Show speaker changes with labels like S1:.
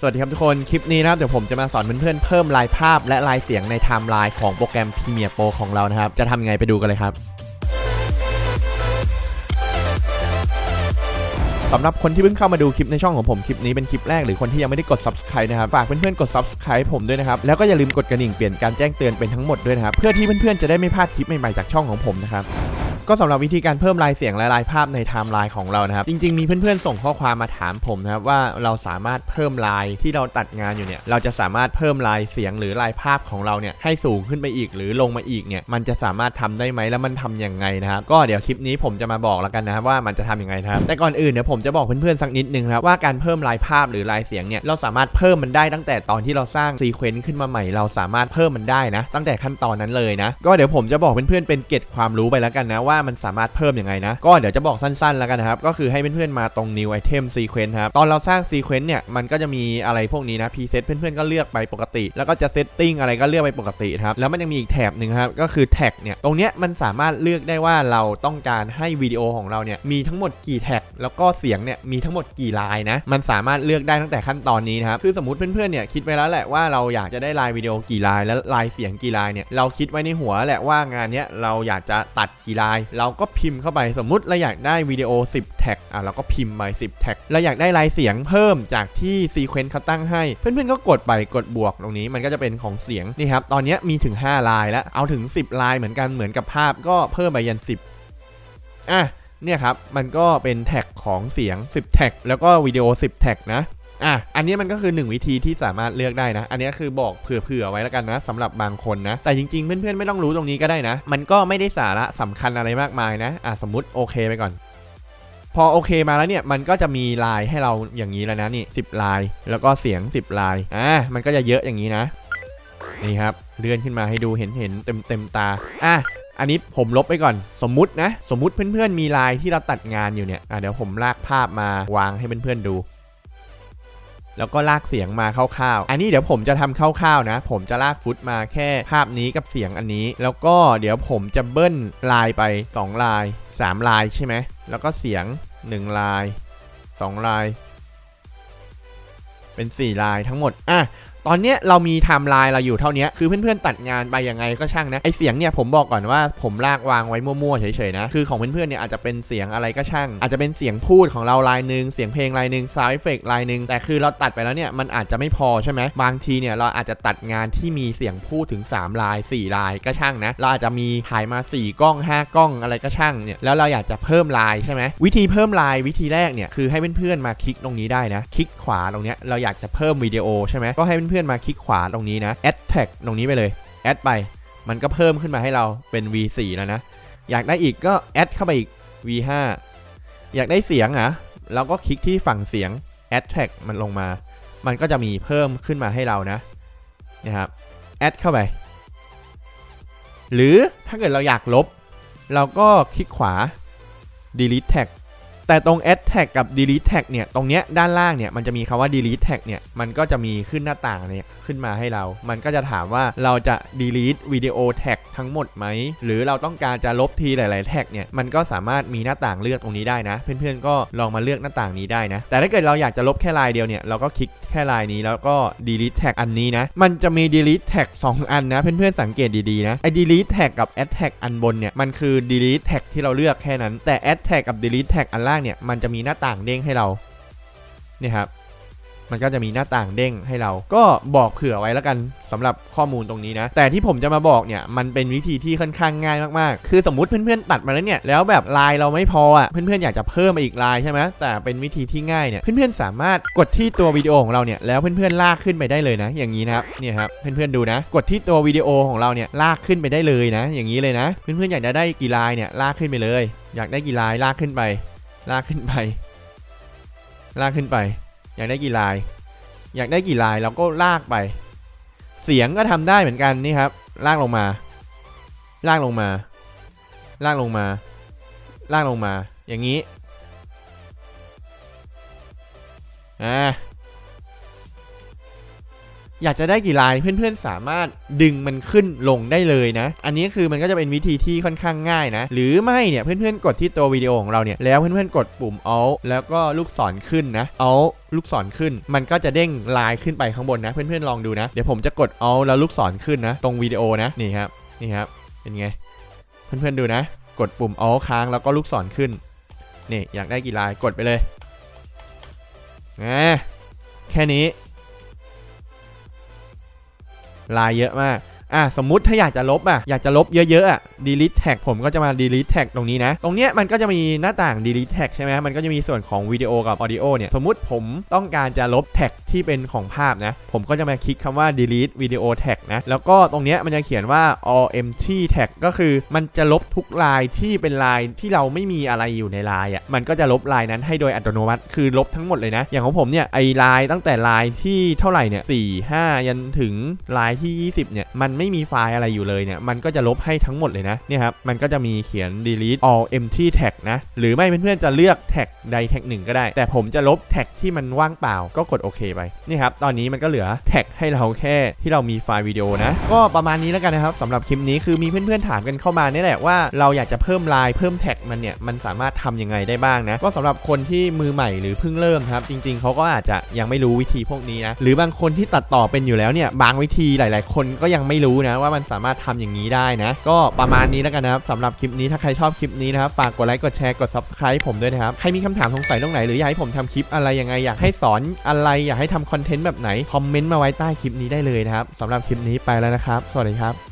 S1: สวัสดีครับทุกคน คลิปนี้นะครับเดี๋ยวผมจะมาสอนเพื่อนๆเพิ่มลายภาพและลายเสียงในไทม์ไลน์ของโปรแกรม Premiere Pro ของเรานะครับ จะทำยังไงไปดูกันเลยครับสำหรับคนที่เพิ่งเข้ามาดูคลิปในช่องของผมคลิปนี้เป็นคลิปแรกหรือคนที่ยังไม่ได้กด subscribe นะครับ ฝากเพื่อนๆกด subscribe ผมด้วยนะครับ แล้วก็อย่าลืมกดกระดิ่งเปลี่ยนการแจ้งเตือนเป็นทั้งหมดด้วยนะครับเพื่อที่เพื่อนๆจะได้ไม่พลาดคลิปใหม่ๆจากช่องของผมนะครับ ก็สำหรับวิธีการเพิ่มลายเสียงและลายภาพในไทม์ไลน์ของเรานะครับ จริงๆ มีเพื่อนๆ ส่งข้อความมาถามผมนะครับว่าเราสามารถเพิ่มลายที่เราตัดงานอยู่เนี่ย เราจะสามารถเพิ่มลายเสียงหรือลายภาพของเราเนี่ยให้สูงขึ้นไปอีกหรือลงมาอีกเนี่ย มันจะสามารถทำได้ไหมแล้วมันทำยังไงนะครับ ก็เดี๋ยวคลิปนี้ผมจะมาบอกแล้วกันนะครับว่ามันจะทำยังไงนะครับ แต่ก่อนอื่นเดี๋ยวผมจะบอกเพื่อนๆ สักนิดนึงครับว่าการเพิ่มลายภาพหรือลายเสียงเนี่ยเราสามารถเพิ่มมันได้ตั้งแต่ตอนที่เราสร้างซีเควนต์ขึ้นมาใหม่ เราสามารถเพิ่มมันได้นะ ตั้งแต่ขั้นตอนนั้นเลยนะ ก็เดี๋ยวผมจะบอกเพื่อนๆเป็นเกร็ดความรู้ไปแล้วกันนะว่าามันสามารถเพิ่มยังไงนะ ก็เดี๋ยวจะบอกสั้นๆแล้วกันนะครับ ก็คือให้เพื่อนๆมาตรง new item sequence ครับ ตอนเราสร้าง sequence เนี่ย มันก็จะมีอะไรพวกนี้นะ preset เพื่อนๆก็เลือกไปปกติ แล้วก็จะ setting อะไรก็เลือกไปปกติครับ แล้วมันยังมีอีกแถบหนึ่งครับ ก็คือ tag เนี่ย ตรงเนี้ยมันสามารถเลือกได้ว่าเราต้องการให้วิดีโอของเราเนี่ยมีทั้งหมดกี่แท็ก แล้วก็เสียงเนี่ยมีทั้งหมดกี่ลายนะ มันสามารถเลือกได้ตั้งแต่ขั้นตอนนี้นะครับ คือสมมติเพื่อนๆเนี่ยคิดไว้แล้วแหละว่าเราอยากจะได้ลายวิดีโอกี่ลายและลายเสียงกี่ลายเนี่ยเราคิดไว้ในหัวแหละว่างานเนี้ยเราอยากจะตัดกี่ลายเราก็พิมพ์เข้าไปสมมุติเราอยากได้วิดีโอ 10 แท็กอะเราก็พิมพ์ไป10 แท็กเราอยากได้ลายเสียงเพิ่มจากที่ซีเควนต์เขาตั้งให้ เพื่อนๆก็กดไปกดบวกตรงนี้มันก็จะเป็นของเสียงนี่ครับตอนนี้มีถึง 5 ลายแล้วเอาถึง 10 ลายเหมือนกันเหมือนกับภาพก็เพิ่มไปยัน 10อะเนี่ยครับ มันก็เป็นแท็กของเสียง 10 แท็ก แล้วก็วิดีโอ 10 แท็กนะ อะอันนี้มันก็คือ 1 วิธีที่สามารถเลือกได้นะ อันนี้คือบอกเผื่อๆไว้แล้วกันนะสำหรับบางคนนะ แต่จริงๆ เพื่อนๆไม่ต้องรู้ตรงนี้ก็ได้นะ มันก็ไม่ได้สาระสำคัญอะไรมากมายนะอะสมมติโอเคไปก่อนพอโอเคมาแล้วเนี่ยมันก็จะมีลายให้เราอย่างนี้แล้วนะนี่10ลาย แล้วก็เสียง 10ลายอะมันก็จะเยอะอย่างนี้นะ นี่ครับเลื่อนขึ้นมาให้ดูเห็นเห็นเต็มเต็มๆตาอะอันนี้ผมลบไปก่อน สมมุตินะ สมมุติเพื่อนๆมีลายที่เราตัดงานอยู่เนี่ยอะเดี๋ยวผมลากภาพมาวางให้เพื่อนๆดู แล้วก็ลากเสียงมาคร่าวๆ อันนี้เดี๋ยวผมจะทำคร่าวๆนะ ผมจะลากฟุตมาแค่ภาพนี้กับเสียงอันนี้ แล้วก็เดี๋ยวผมจะเบิ้ลลายไป2ลาย3ลายใช่ไหม แล้วก็เสียง 1 ลาย 2 ลาย เป็น 4 ลายทั้งหมด อะ ตอนเนี้ยเรามีไทม์ไลน์เราอยู่เท่านี้คือเพื่อนๆตัดงานไปยังไงก็ช่างนะไอเสียงเนี่ยผมบอกก่อนว่าผมลากวางไว้มั่วๆเฉยๆนะคือของเพื่อนๆเนี่ยอาจจะเป็นเสียงอะไรก็ช่าง อาจจะเป็นเสียงพูดของเราลายหนึ่งเสียงเพลงลายหนึ่งซาวด์เอฟเฟกต์ลายหนึ่งแต่คือเราตัดไปแล้วเนี่ยมันอาจจะไม่พอใช่ไหมบางทีเนี่ยเราอาจจะตัดงานที่มีเสียงพูดถึง 3 ลาย 4 ลายก็ช่างนะเราอาจจะมีถ่ายมา 4 กล้อง 5 กล้องอะไรก็ช่างเนี่ยแล้วเราอยากจะเพิ่มลายใช่ไหมวิธีเพิ่มลายวิธีแรกเนี่ยคือให้เพื่อนๆมาคลิกตรงนี้ได้นะคลิกขวาตรงเนี้ยเราอยากจะเพิ่มวิดีโอใช่ไหมก็ให้เพื่อนๆมาคลิกขวาตรงนี้นะ add tag ตรงนี้ไปเลย add ไป มันก็เพิ่มขึ้นมาให้เราเป็น v4 แล้วนะ อยากได้อีกก็ add เข้าไปอีก v5 อยากได้เสียงอะเราก็คลิกที่ฝั่งเสียง add tag มันลงมา มันก็จะมีเพิ่มขึ้นมาให้เรานะนะครับ add เข้าไป หรือถ้าเกิดเราอยากลบ เราก็คลิกขวา delete tag แต่ตรง add tag กับ delete tag เนี่ย ตรงเนี้ยด้านล่างเนี่ย มันจะมีคำว่า delete tag เนี่ย มันก็จะมีขึ้นหน้าต่างเนี่ย ขึ้นมาให้เรา มันก็จะถามว่าเราจะ delete วิดีโอ tag ทั้งหมดไหม หรือเราต้องการจะลบทีหลาย ๆ แท็กเนี่ย มันก็สามารถมีหน้าต่างเลือกตรงนี้ได้นะ เพื่อน ๆ ก็ลองมาเลือกหน้าต่างนี้ได้นะ แต่ถ้าเกิดเราอยากจะลบแค่ลายเดียวเนี่ย เราก็คลิกแค่ลายนี้แล้วก็ delete tag อันนี้นะ มันจะมี delete tag 2 อันนะ เพื่อน ๆ สังเกตดี ๆ นะ ไอ้ delete tag กับ add tag อันบนเนี่ย มันคือ delete tag ที่เราเลือกแค่นั้น แต่ add tag กับ delete tag อันล่างเนี่ยมันจะมีหน้าต่างเด้งให้เราเนี่ยครับมันก็จะมีหน้าต่างเด้งให้เรา ก็บอกเผื่อไว้แล้วกันสำหรับข้อมูลตรงนี้นะ แต่ที่ผมจะมาบอกเนี่ย มันเป็นวิธีที่ค่อนข้างง่ายมากๆ คือสมมติเพื่อนๆตัดมาแล้วเนี่ย แล้วแบบลายเราไม่พออะ เพื่อนๆอยากจะเพิ่มมาอีกลายใช่ไหมแต่เป็นวิธีที่ง่ายเนี่ย เพื่อนๆสามารถกดที่ตัววิดีโอของเราเนี่ย แล้วเพื่อนๆลากขึ้นไปได้เลยนะ อย่างนี้นะครับ เนี่ยครับ เพื่อนๆดูนะ กดที่ตัววิดีโอของเราเนี่ย ลากขึ้นไปได้เลยนะ อย่างนี้เลยนะ เพื่อนๆอยากจะได้กี่ลายเนี่ย ลากขึ้นไปเลย อยากได้กี่ลายลากขึ้นไป ลากขึ้นไป ลากขึ้นไป อยากได้กี่ลาย อยากได้กี่ลายเราก็ลากไป เสียงก็ทำได้เหมือนกันนี่ครับ ลากลงมา ลากลงมา ลากลงมา ลากลงมา อย่างนี้ อ่า อยากจะได้กี่ลายเพื่อนๆสามารถดึงมันขึ้นลงได้เลยนะ อันนี้คือมันก็จะเป็นวิธีที่ค่อนข้างง่ายนะ หรือไม่เนี่ยเพื่อนๆกดที่ตัววิดีโอของเราเนี่ยแล้วเพื่อนๆกดปุ่ม alt แล้วก็ลูกศรขึ้นนะ alt ลูกศรขึ้น มันก็จะเด้งลายขึ้นไปข้างบนนะ เพื่อนๆลองดูนะ เดี๋ยวผมจะกด alt แล้วลูกศรขึ้นนะ ตรงวิดีโอนะนี่ครับนี่ครับเป็นไง เพื่อนๆดูนะ กดปุ่ม alt ค้างแล้วก็ลูกศรขึ้นนี่อยากได้กี่ลายกดไปเลยอ่าแค่นี้ ลายเยอะมาก อะสมมุติถ้าอยากจะลบอะอยากจะลบเยอะๆอะ delete tag ผมก็จะมา delete tag ตรงนี้นะ ตรงเนี้ยมันก็จะมีหน้าต่าง delete tag ใช่ไหมมันก็จะมีส่วนของวิดีโอกับ audio เนี่ยสมมุติผมต้องการจะลบ tag ที่เป็นของภาพนะผมก็จะมาคลิกคำว่า delete video tag นะแล้วก็ตรงเนี้ยมันจะเขียนว่า all empty tag ก็คือมันจะลบทุกลายที่เป็นลายที่เราไม่มีอะไรอยู่ในลายอะมันก็จะลบลายนั้นให้โดยอัตโนมัติคือลบทั้งหมดเลยนะ อย่างของผมเนี่ยไอลายตั้งแต่ลายที่เท่าไหร่เนี่ยสี่ห้ายันถึงลายที่ 20เนี่ยมันไไม่มีไฟล์อะไรอยู่เลยเนี่ยมันก็จะลบให้ทั้งหมดเลยนะเนี่ยครับมันก็จะมีเขียน delete all empty tag นะหรือไม่เพื่อนๆจะเลือกแท็กใดแท็กหนึ่งก็ได้ แต่ผมจะลบแท็กที่มันว่างเปล่าก็กดโอเคไปนี่ครับตอนนี้มันก็เหลือแท็กให้เราแค่ที่เรามีไฟล์วิดีโอนะก็ประมาณนี้แล้วกันนะครับสำหรับคลิปนี้คือมีเพื่อนๆถามกันเข้ามาเนี่ยแหละว่าเราอยากจะเพิ่มลายเพิ่มแท็กมันเนี่ยมันสามารถทำยังไงได้บ้างนะก็สำหรับคนที่มือใหม่หรือเพิ่งเริ่มครับ จริง ๆเขาก็อาจจะยังไม่รู้วิธีพวกนี้นะหรือบางคนที่ตัดต่อเป็นอยู่แล้วเนี่ยบางวิธีหลาย ๆ คนก็ยังไม่รู้นะว่ามันสามารถทำอย่างนี้ได้นะ ก็ประมาณนี้แล้วกันนะครับสำหรับคลิปนี้ถ้าใครชอบคลิปนี้นะครับฝากกดไลค์กดแชร์กด subscribe ผมด้วยนะครับใครมีคำถามสงสัยตรงไหนหรืออยากให้ผมทำคลิปอะไรยังไงอยากให้สอนอะไรอยากให้ทำคอนเทนต์แบบไหนคอมเมนต์มาไว้ใต้คลิปนี้ได้เลยนะครับสำหรับคลิปนี้ไปแล้วนะครับ สวัสดีครับ